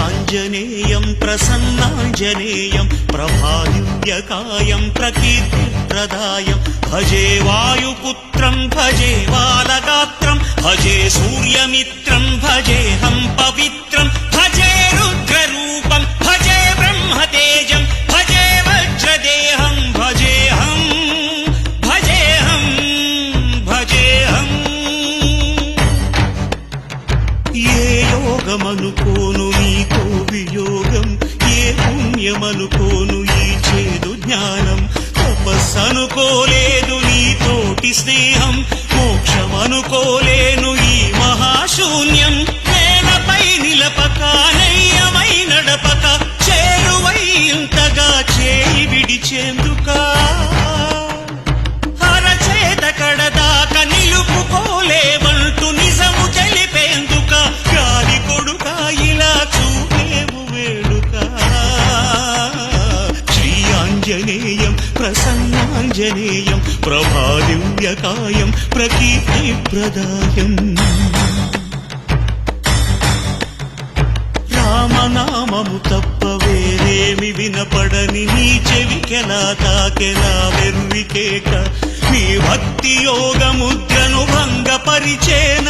ఆంజనేయం ప్రసన్నాంజనేయం ప్రభాదివ్యకాయం ప్రకీర్తి ప్రదాయం భజే వాయుపుత్రం భజే బాలగాత్రం భజే సూర్యమిత్రం భజేహం పవిత్రం భజే రుద్రరూపం భజే బ్రహ్మతేజం భజే వజ్రదేహం భజేహం భజేహం భజేహం ఏ యోగమనుకోను నీకో వియోగం ఏ పుణ్యమనుకోను ఈ చేదు జ్ఞానం. తపస్సనుకోలేదు నీతోటి స్నేహం మోక్షమనుకోలేదు ఆంజనేయం ప్రసన్నాంజనేయం ప్రభాదివ్యకాయం ప్రకీర్తి ప్రదాయం. రామనామము తప్ప వేరేమి వినపడని నీ చెవికెలా తాకెలా వెర్రికేక. నీ భక్తి యోగముద్రను భంగపరిచేన